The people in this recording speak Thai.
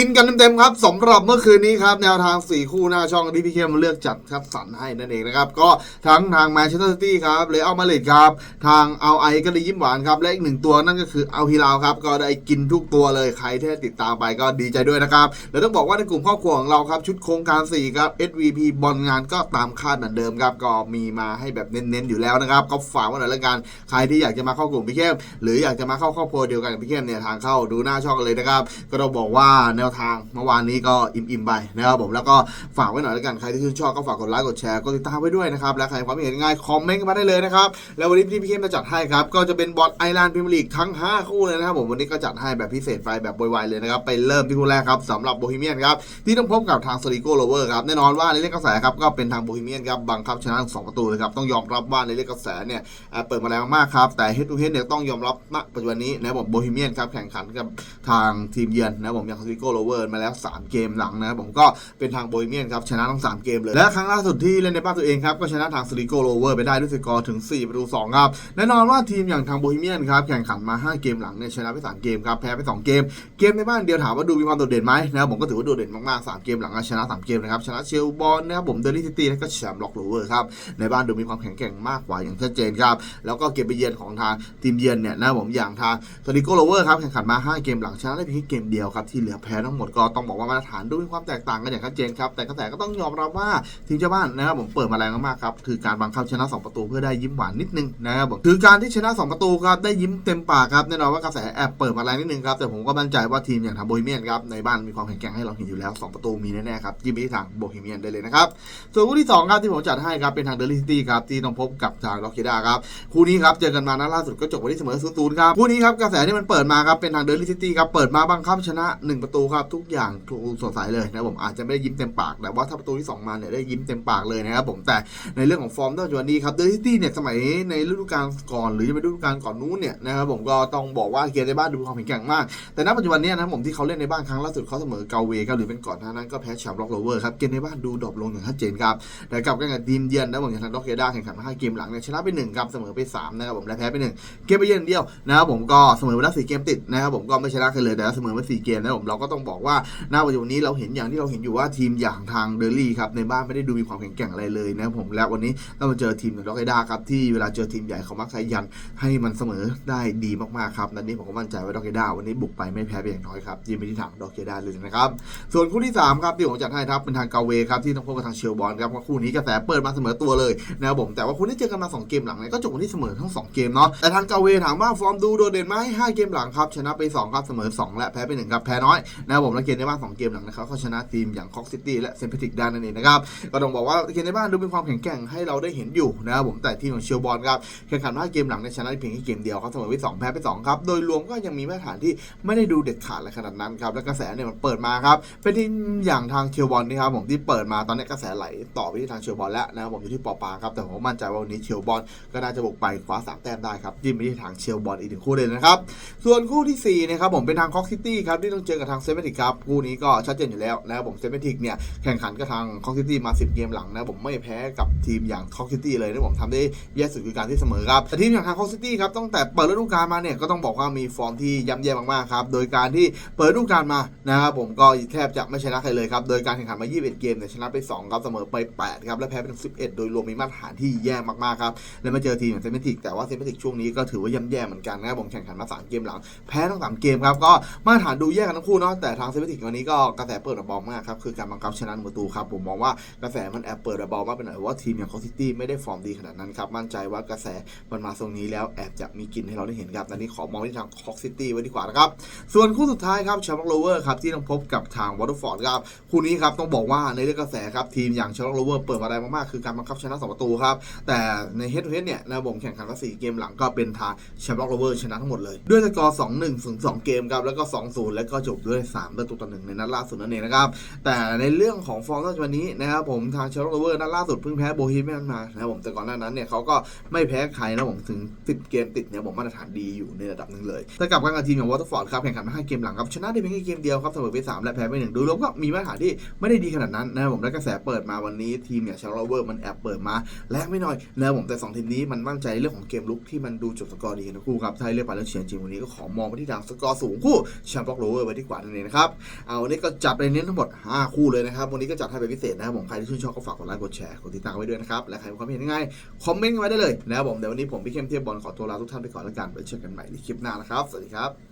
กินกันเต็มๆครับสำหรับเมื่อคืนนี้ครับ แนวทาง 4 คู่หน้าช่องที่พี่เข้มเลือกจัดครับสรรให้นั่นเองนะครับ ก็ทั้งทางแมนเชสเตอร์ซิตี้ครับเลอัลมาดริดครับ ทางเอาไอก็เลยยิ้มหวานครับ และอีกหนึ่งตัวนั่นก็คือเอาฮิลาวครับ ก็ได้กินทุกตัวเลยใครที่ติดตามไปก็ดีใจด้วยนะครับ แล้วต้องบอกว่าในกลุ่มครอบครัวของเราครับ ชุดโครงการ 4 ครับ SVP บอลงานก็ตามคาดเหมือนเดิมครับก็มีมาให้แบบเน้นๆอยู่แล้วนะครับก็ฝากไว้หน่อยละกันใครที่อยากจะมาเข้ากลุ่มพี่เข้มหรืออยากจะมาเข้าครอบครัวเดียวกันกับพี่เข้มเนี่ยทางเข้าดูหน้าช่องเลยนะครับก็ต้องบอกว่าแนวทางเมื่อวานนี้ก็อิ่มๆไปนะครับผมแล้วก็ฝากไว้หน่อยแล้วกันใครที่ชื่นชอบก็ฝากกดไลค์กดแชร์กดติดตามไว้ด้วยนะครับและใครความเห็นยังไงคอมเมนต์กันมาได้เลยนะครับแล้ววันนี้พี่พี่เข้มจะจัดให้ครับก็จะเป็นบอลไอร a นด์พรีเมียร์ลีกทั้ง 5 คู่เลยนะครับผมวันนี้ก็จัดให้แบบพิเศษไปแบบไวๆเลยนะครับไปเริ่มที่คู่แรกครับสำหรับโบฮีเมียนครับที่ต้องพบกับทางสติโกโรเวอร์ครับแน่นอนว่าในเรื่องกระแสครับก็เป็นทางโบฮีเมียนครับบังคับชนะทั้งสองประตูเลยครับต้องยอมรับว่าในเรื่องกระแสเนี่ยเปิดมาแรงมากครับแต่เฮดทูเฮดเนี่ยต้องยอมรับณปัจจุบันนี้นะผมโบฮีเมียนครับแข่งขันกับทางทีมเยือนนะผมอย่างสติโกโรเวอร์มาแล้ว 3 เกมหลังนะครับผมก็เป็นทางโบฮีเมียนครับชนะทั้ง 3 เกมเลย และครั้งล่าสุดที่เล่นในบ้านตัวเองครับก็ชนะทางสติโกโรเวอร์ไปได้ด้วยสกอร์ถึง 4 ประตู 2 ครับ แน่นอนว่าทีมอย่างทางโบฮีเมียนครับแข่งขันมา 5 เกมหลังเนี่ยชนะไป 3 เกมครับแพ้ไป 2 เกม เกมในบ้านเดียวถามว่าดูมีความโดดเด่นไหมนะครับผมก็ถือว่าโดดเด่นมากๆ 3 เกมหลังชนะ 3 เกมนะครับชนะเชลบอลนะครับผมเดลิซิตี้และก็แชมป์ล็อกโรเวอร์ครับในบ้านดูมีความแข็งแกร่งมากกว่าอย่างชัดเจนครับแล้วก็เกมไปเยือนของทางทีมเยือนเนี่ยนะครับผมอย่างทางสติโกโรเวอร์ครับแข่งขันมา 5 เกมหลังชนะได้เพียงเกมเดียวครับที่เหลือแพ้ทั้งหมดก็ต้องบอกว่ามาตรฐานดูมีความแตกต่างกันอย่างชัดเจนครับแต่กระแสก็ต้องยอมรับว่าทีมเจ้าบ้านนะครับผมเปิดมาแรงมากๆครับคือการบังคับชนะ 2 ประตูเพื่อได้ยิ้มหวานนิดนึงนะครับผมคือการที่ชนะ 2 ประตูครับได้ยิ้มเต็มปากครับแน่นอนว่ากระแสแอบเปิดมาแรงนิดนึงครับแต่ผมก็มั่นใจว่าทีมอย่างทางโบฮีเมียนครับในบ้านมีความแข็งแกร่งให้เราเห็นอยู่แล้ว 2 ประตูมีแน่ๆครับยิ้มไปที่ทางโบฮีเมียนได้เลยนะครับส่วนคู่ที่2ครับที่ผมจัดให้ครับเป็นทางเดลิซิตี้ครับที่ต้องพบกับทางล็อกเคด้าครับคู่นี้ครับเจอกันมานัดล่าสุดก็จบไปที่เสมอศูนย์ครับคู่นี้ครับกระแสที่มันเปิดมาครับเป็นทางเดลิซิตี้ครับเปิดมาบังคับชนะ 1 ประตูครับทุกอย่างถูกสดใสเลยนะผมอาจจะไม่ได้ยิ้มเต็มปากแต่ว่าถ้าประตูที่ 2 มาเนี่ยได้ยิ้มเต็มปากเลยนะครับผมแต่ในเรื่องของฟอร์มตั้งแต่วันนี้ครับเดลิซิตี้เนี่ยสมัยในฤดูกาลก่อนหรือจะเป็นฤดูกาลก่อนนู้นเนี่ยนะครับผมก็ต้องบอกว่าเกมในบ้านดูความแข็งแกร่งมาก แต่ณปัจจุบันนี้นะผมที่เขาเล่นในบ้านครั้งล่าสุดเขาเสมอเกาเวครับหรือเป็นก่อนหน้านั้นก็แพ้แชมป์ล็อกโรเวอร์ครับเกมในบ้านดูดรอปลงอย่างชัดเจนครับแต่กลับกันกับทีมเยือนนะผมอย่างทางด็อกเกด้าแข่งขันมาห้าเกมหลังเนี่ยชนะไปหนึ่งครับเสมอไปสามนะครับผมและแพ้ไปหนึ่งเกมไปเยือนเดียวนะครับผมก็เสมอไปแล้วสี่เกมติดนะครับผมก็ไม่ชนะใครเลยแต่เสมอไปสี่เกมนะผมเราก็ต้องบอกว่าณปัจจุนนี้เราเห็นอย่างที่เราเห็นอยู่ว่าทีมอย่างทางเดลี่ครับในบ้านไม่ได้ดูมีความแข็งแกร่งอะไรเลยนะครับผมและวันนี้ต้องมาเจอทีมอย่างด็อกเกด้าครับที่เวลาเจอทีมใหญ่เขามักใช้ยันให้มันเสมอได้ดีมากๆครับนัดนี้ผมก็มั่นใจว่าด็อกเกด้าวันนี้บุกไปไม่แพ้เพียงน้อยครับยินไปที่ทางด็อกเกด้าเลยนะครับส่วนคู่ที่3ครับที่ผมจัดให้ครับเป็นทางเกาเวครับที่ต้องพบกับทางเชลบอลครับคู่นี้กระแสเปิดมาเสมอตัวเลยนะครับผมแต่ว่าคู่นี้เจอกันมา 2 เกมหลังเนี่ยก็จบกันที่เสมอทั้ง 2 เกมเนาะแต่ทางเกาเวถามว่าฟอร์มดูโดดเด่นไหม5เกมหลังครับชนะไป2ครับเสมอ 2 และแพ้ไป1ครับแพ้น้อยนะครับผมและเกมในบ้าน2เกมหลังนะครับเขาชนะทีมอย่างคอกซิตี้และเซนเพติกด้านนั่นเองนะครับก็ต้องบอกว่าเกมในบ้านดูมีความแข็งแกร่งให้เราได้เห็นอยู่นะครับผมแต่ทีมของเชลบอลครับแข่งขัน5เกมหลังเนี่ยชนะเพียงแค่เกมเดียวครับเสมอไป2แพ้ไป2ครับโดยรวมก็ยังมีมาตรฐานที่ไม่ได้ดูเด็ดขาดอะไรขนาดนั้นครับและกระแสเนี่ยมันเปิดมาครับเป็นทีมอย่างทางเชลบอลนี่ครับผมที่เปิดมาตอนนี้กระแสไหลต่อไปที่ทางเชลบอลแล้วนะครับผมอยู่ที่ปอปาครับแต่ผมมั่นใจว่าวันนี้เชลบอลก็น่าจะบุกไปคว้าสามแต้มได้ครับจิ้มไปที่ทางเชลบอลอีกหนึ่งคู่เลยนะครับส่วนคู่ที่สี่นะครับผมเป็นทางคอกซิตี้ครับที่ต้องเจอกับทางเซเว่นติกครับคู่นี้ก็ชัดเจนอยู่แล้วนะครับผมเซเวนติกเนี่ยแข่งขันกับทางคอกซิตี้มา 10 เกมหลังนะผมไม่แพ้กับทีมอย่างคอกซิตี้เลยนะผมทำได้แย่สุดคือการที่เสมอครับแต่ทีมอย่างทางคอกซิตี้ครับตั้งแต่เปิดฤดูกาลมาเนี่ยก็ต้องบอกว่ามีฟอร์มที่ย่ำแย่มากๆครับโดยการที่เปิดฤดูกาลมานะครับผมก็แทบจะไม่ชนะใครเลยครับโดยการแข่งขันมา 21 เกมเนี่ยชนะไป 2 ครับเสมอไป 8 ครับและแพ้ไปถึง11 โดยรวมมีมาตรฐานที่แย่มากๆครับแล้วมาเจอทีมอย่างเซมิติกแต่ว่าเซมิติกช่วงนี้ก็ถือว่าย่ำแย่เหมือนกันนะครับผมแข่งขันมา3เกมหลังแพ้ทั้ง3เกมครับก็มาตรฐานดูแย่กันทั้งคู่เนาะแต่แต่ทางเซมิติกวันนี้ก็กระแสเปิดระบอลมากครับ คือการบังคับชนะประตูครับ ผมมองว่ากระแสมันแอบเปิดระบอลมากไปหน่อยว่าทีมอย่างคอซิตี้ไม่ได้ฟอร์มดีขนาดนั้นครับมั่นใจว่ากระแสมันมาทรงนี้แล้วแอบจะมีกินให้เราได้เห็นครับนันนี้ขอมองที่ทางคอกซิตี้ไว้ดีกว่านะครับส่วนคู่สุดท้ายครับแชมป์โรเวอร์ครับที่ต้องพบกับทางวอเตอร์ฟอร์ดครับคู่นี้ครับต้องบอกว่าในเรื่องกระแสครับทีมอย่างเชลโลเวอร์เปิดมาได้มากๆคือการบังคับชนะ2ประตูครับแต่ในเฮดทูเฮดเนี่ยนะผมแข่งขันมา4เกมหลังก็เป็นทางแชมป์โลเวอร์ชนะทั้งหมดเลยด้วยสกอร์2 1ถึง2เกมครับแล้วก็2 0แล้วก็จบด้วย3ประตูต่อหนึ่งในนัดล่าสุดนั่นเองนะครับ แต่ในเรื่องของฟอร์มวันนี้นะครับผมทางเชลโลเวอร์นัดล่าสุดเพิ่งแพ้โบฮีเมียนมานะครับผมแต่ก่อนหน้านั้นเนี่ยเขาก็ไม่แพ้ใครนะผมถึง 10 เกมติดเนี่ยผมมาตรฐานดีอยู่ในระดับหนึ่งเลยแต่กลับกันกับทีมอย่างวอเตอร์ฟอร์ดครับแข่งขันมา5เกมหลังครับชนะได้เพียงแค่เกมเดียวครับเสมอไป3และแพ้ไป1ดูรวมก็มีมาตรฐานที่ไม่ได้ดีขนาดนั้นนะครับผมและกระแสเปิดมาวันนี้ทีมอย่างชาร์ลเวอร์มันแอบเปิดมาแลกไม่น้อยนะครับผมแต่ 2 ทีมนี้มันมั่นใจเรื่องของเกมลุกที่มันดูจบสกอร์ดีกันทั้งคู่ครับถ้าให้เลือกไปแล้วเชียร์จริงวันนี้ก็ขอมองไปที่ทางสกอร์สูงคู่แชมป์บ็อกโรเวอร์ไว้ดีกว่านั่นเองนะครับ เอาวันนี้ก็จัดไปเน้นทั้งหมด 5 คู่เลยนะครับ วันนี้ก็จัดให้เป็นพิเศษนะครับผม ใครที่ชื่นชอบก็ฝากกดไลค์ กดแชร์ กดติดตามไว้ด้วยนะครับ และใครมีความเห็นยังไง คอมเมนต์ไว้ได้เลยนะครับผม เดี๋ยววันนี้ผมพี่เข้มเทียบบอลขอตัวลาทุกท่านไปก่อนแล้วกัน ไว้เจอกันใหม่ในคลิปหน้านะครับ สวัสดีครับ